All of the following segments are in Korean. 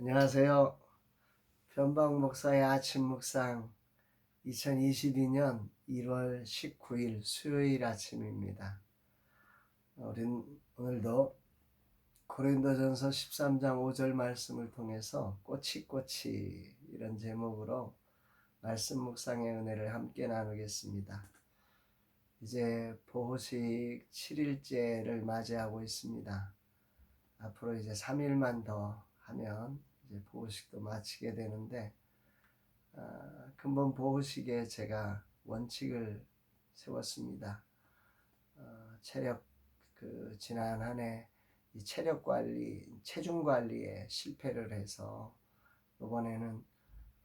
안녕하세요. 변방 목사의 아침 묵상 2022년 1월 19일 수요일 아침입니다. 우린 오늘도 고린도전서 13장 5절 말씀을 통해서 꼬치꼬치 이런 제목으로 말씀 묵상의 은혜를 함께 나누겠습니다. 이제 보호식 7일째를 맞이하고 있습니다. 앞으로 이제 3일만 더 하면 이제 보호식도 마치게 되는데 아, 근본 보호식에 제가 원칙을 세웠습니다. 어, 체력 그 지난 한 해 이 체력 관리, 체중 관리에 실패를 해서 이번에는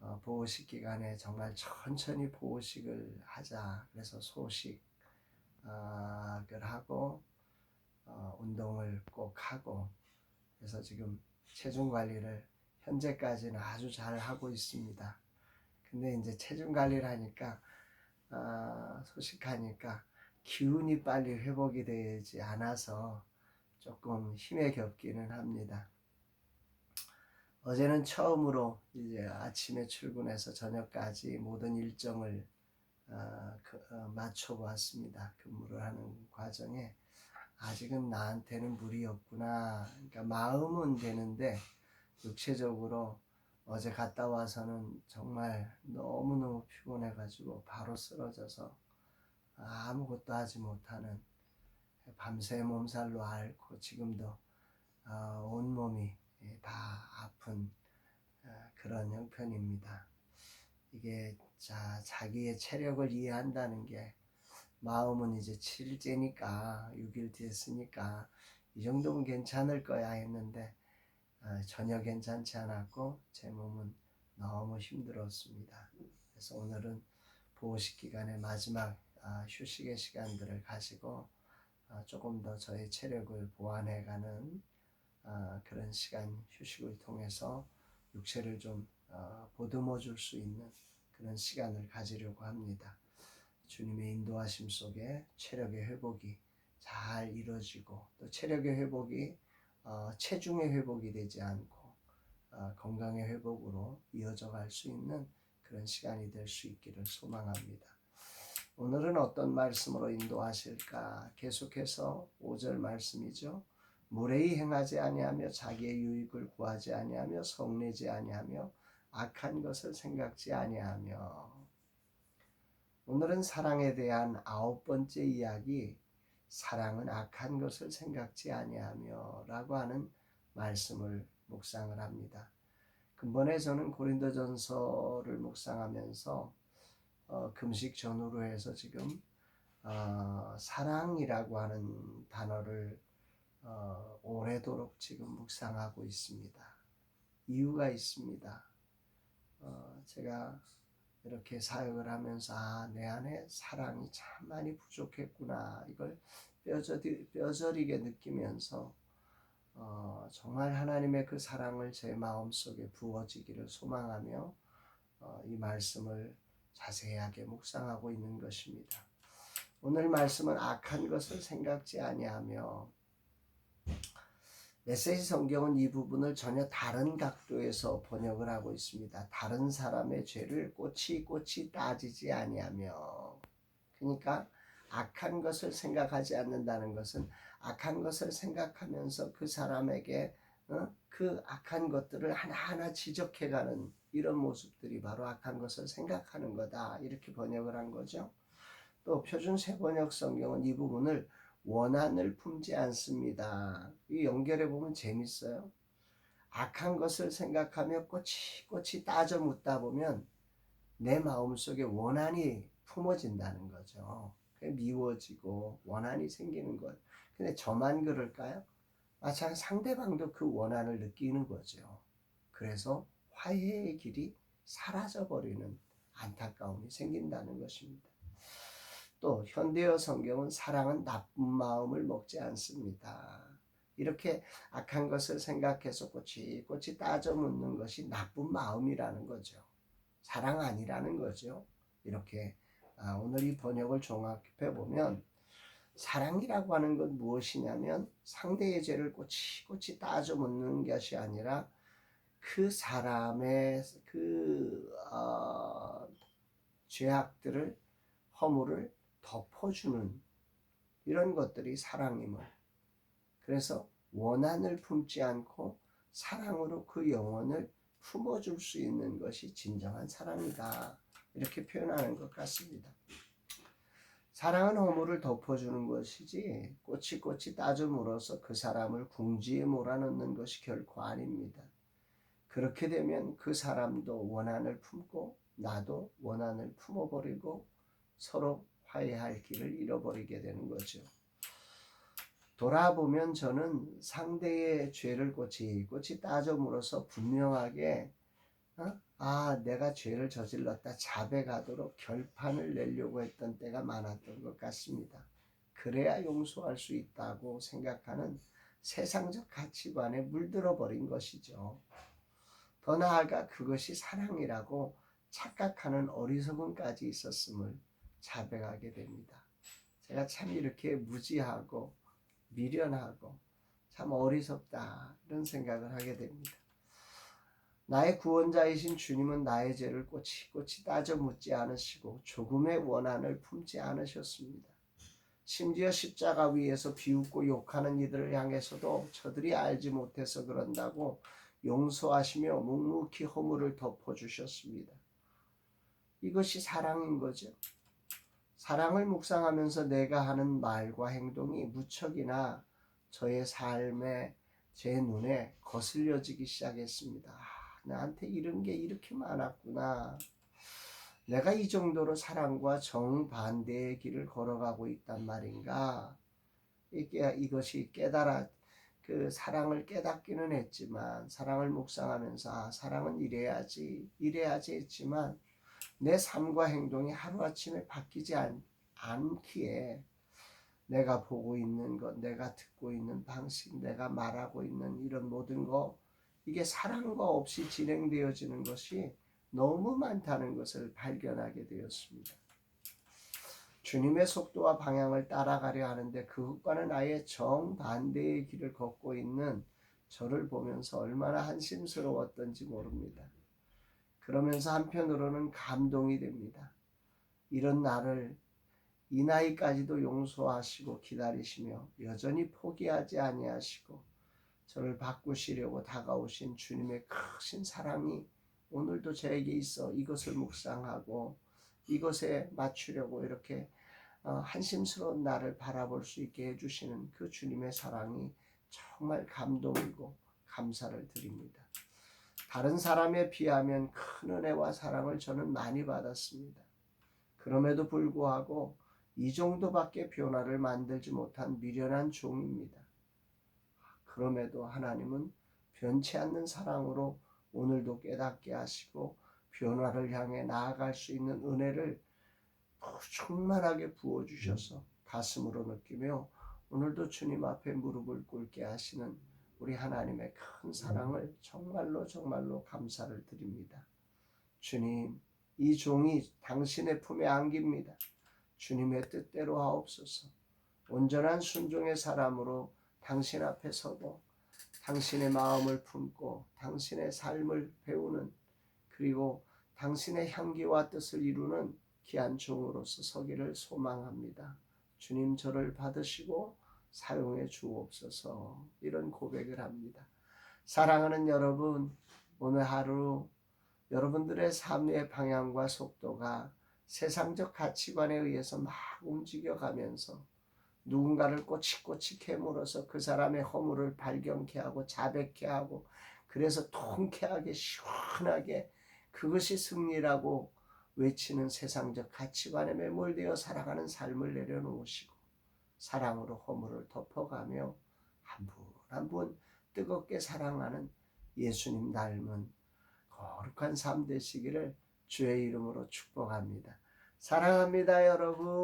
어, 보호식 기간에 정말 천천히 보호식을 하자. 그래서 소식을 하고 어, 운동을 꼭 하고 그래서 지금 체중 관리를 현재까지는 아주 잘 하고 있습니다. 근데 이제 체중 관리를 하니까 아, 소식하니까 기운이 빨리 회복이 되지 않아서 조금 힘에 겹기는 합니다. 어제는 처음으로 이제 아침에 출근해서 저녁까지 모든 일정을 어, 그, 어, 맞춰보았습니다. 근무를 하는 과정에 아직은 나한테는 무리 없구나. 그러니까 마음은 되는데 육체적으로 어제 갔다 와서는 정말 너무너무 피곤해가지고 바로 쓰러져서 아무것도 하지 못하는 밤새 몸살로 앓고 지금도 어, 온몸이 다 아픈 어, 그런 형편입니다. 이게 자, 자기의 체력을 이해한다는 게 마음은 이제 7일째니까 6일 됐으니까 이 정도면 괜찮을 거야 했는데 어, 전혀 괜찮지 않았고 제 몸은 너무 힘들었습니다. 그래서 오늘은 보호식 기간의 마지막 아, 휴식의 시간들을 가지고 아, 조금 더 저의 체력을 보완해가는 아, 그런 시간 휴식을 통해서 육체를 좀 어, 보듬어 줄 수 있는 그런 시간을 가지려고 합니다. 주님의 인도하심 속에 체력의 회복이 잘 이루어지고 또 체력의 회복이 어, 체중의 회복이 되지 않고 어, 건강의 회복으로 이어져 갈 수 있는 그런 시간이 될 수 있기를 소망합니다. 오늘은 어떤 말씀으로 인도하실까? 계속해서 5절 말씀이죠. 무례히 행하지 아니하며 자기의 유익을 구하지 아니하며 성내지 아니하며 악한 것을 생각지 아니하며 오늘은 사랑에 대한 아홉 번째 이야기 사랑은 악한 것을 생각지 아니하며라고 하는 말씀을 묵상을 합니다. 근본에 저는 고린도전서를 묵상하면서 어, 금식 전후로 해서 지금 어, 사랑이라고 하는 단어를 어, 오래도록 지금 묵상하고 있습니다. 이유가 있습니다. 어, 제가 이렇게 사역을 하면서 아, 내 안에 사랑이 참 많이 부족했구나 이걸 뼈저리, 뼈저리게 느끼면서 어, 정말 하나님의 그 사랑을 제 마음 속에 부어지기를 소망하며 어, 이 말씀을 자세하게 묵상하고 있는 것입니다. 오늘 말씀은 악한 것을 생각지 아니하며 메시지 성경은 이 부분을 전혀 다른 각도에서 번역을 하고 있습니다. 다른 사람의 죄를 꼬치꼬치 따지지 아니하며 그러니까 악한 것을 생각하지 않는다는 것은 악한 것을 생각하면서 그 사람에게 어? 그 악한 것들을 하나하나 지적해가는 이런 모습들이 바로 악한 것을 생각하는 거다 이렇게 번역을 한 거죠. 또 표준 세번역 성경은 이 부분을 원한을 품지 않습니다. 이 연결해 보면 재밌어요. 악한 것을 생각하며 꼬치꼬치 따져 묻다 보면 내 마음속에 원한이 품어진다는 거죠. 미워지고 원한이 생기는 것. 근데 저만 그럴까요? 마찬가지 상대방도 그 원한을 느끼는 거죠. 그래서 화해의 길이 사라져 버리는 안타까움이 생긴다는 것입니다. 또 현대어 성경은 사랑은 나쁜 마음을 먹지 않습니다. 이렇게 악한 것을 생각해서 꼬치꼬치 따져 묻는 것이 나쁜 마음이라는 거죠. 사랑 아니라는 거죠. 이렇게 아, 오늘 이 번역을 종합해 보면 사랑이라고 하는 건 무엇이냐면 상대의 죄를 꼬치꼬치 따져 묻는 것이 아니라 그 사람의 그 어, 죄악들을 허물을 덮어주는 이런 것들이 사랑임을 그래서 원한을 품지 않고 사랑으로 그 영혼을 품어줄 수 있는 것이 진정한 사랑이다 이렇게 표현하는 것 같습니다. 사랑은 허물을 덮어주는 것이지 꼬치꼬치 따져 물어서 그 사람을 궁지에 몰아넣는 것이 결코 아닙니다. 그렇게 되면 그 사람도 원한을 품고 나도 원한을 품어버리고 서로 화해할 길을 잃어버리게 되는 거죠. 돌아보면 저는 상대의 죄를 꼬치 꼬치 따져 물어서 분명하게 어? 아 내가 죄를 저질렀다 자백하도록 결판을 내려고 했던 때가 많았던 것 같습니다. 그래야 용서할 수 있다고 생각하는 세상적 가치관에 물들어 버린 것이죠. 더 나아가 그것이 사랑이라고 착각하는 어리석음까지 있었음을 자백하게 됩니다. 제가 참 이렇게 무지하고 미련하고 참 어리석다 이런 생각을 하게 됩니다. 나의 구원자이신 주님은 나의 죄를 꼬치꼬치 따져 묻지 않으시고 조금의 원한을 품지 않으셨습니다. 심지어 십자가 위에서 비웃고 욕하는 이들을 향해서도 저들이 알지 못해서 그런다고 용서하시며 묵묵히 허물을 덮어주셨습니다. 이것이 사랑인 거죠. 사랑을 묵상하면서 내가 하는 말과 행동이 무척이나 저의 삶에 제 눈에 거슬려지기 시작했습니다. 아, 나한테 이런 게 이렇게 많았구나. 내가 이 정도로 사랑과 정반대의 길을 걸어가고 있단 말인가? 이것이 깨달아 그 사랑을 깨닫기는 했지만 사랑을 묵상하면서 아, 사랑은 이래야지 이래야지 했지만 내 삶과 행동이 하루아침에 바뀌지 않, 않기에 내가 보고 있는 것, 내가 듣고 있는 방식, 내가 말하고 있는 이런 모든 것, 이게 사랑과 없이 진행되어지는 것이 너무 많다는 것을 발견하게 되었습니다. 주님의 속도와 방향을 따라가려 하는데 그것과는 아예 정반대의 길을 걷고 있는 저를 보면서 얼마나 한심스러웠던지 모릅니다. 그러면서 한편으로는 감동이 됩니다. 이런 나를 이 나이까지도 용서하시고 기다리시며 여전히 포기하지 아니하시고 저를 바꾸시려고 다가오신 주님의 크신 사랑이 오늘도 저에게 있어 이것을 묵상하고 이것에 맞추려고 이렇게 어, 한심스러운 나를 바라볼 수 있게 해주시는 그 주님의 사랑이 정말 감동이고 감사를 드립니다. 다른 사람에 비하면 큰 은혜와 사랑을 저는 많이 받았습니다. 그럼에도 불구하고 이 정도밖에 변화를 만들지 못한 미련한 종입니다. 그럼에도 하나님은 변치 않는 사랑으로 오늘도 깨닫게 하시고 변화를 향해 나아갈 수 있는 은혜를 충만하게 부어주셔서 가슴으로 느끼며 오늘도 주님 앞에 무릎을 꿇게 하시는 우리 하나님의 큰 사랑을 정말로 정말로 감사를 드립니다. 주님, 이 종이 당신의 품에 안깁니다. 주님의 뜻대로 하옵소서. 온전한 순종의 사람으로 당신 앞에 서고 당신의 마음을 품고 당신의 삶을 배우는 그리고 당신의 향기와 뜻을 이루는 귀한 종으로서 서기를 소망합니다. 주님 저를 받으시고 사용해 주옵소서 이런 고백을 합니다. 사랑하는 여러분 오늘 하루 여러분들의 삶의 방향과 속도가 세상적 가치관에 의해서 막 움직여가면서 누군가를 꼬치꼬치 캐물어서 그 사람의 허물을 발견케 하고 자백케 하고 그래서 통쾌하게 시원하게 그것이 승리라고 외치는 세상적 가치관에 매몰되어 살아가는 삶을 내려놓으시고 사랑으로 허물을 덮어가며 한분 한분 뜨겁게 사랑하는 예수님 닮은 거룩한 삶 되시기를 주의 이름으로 축복합니다. 사랑합니다, 여러분.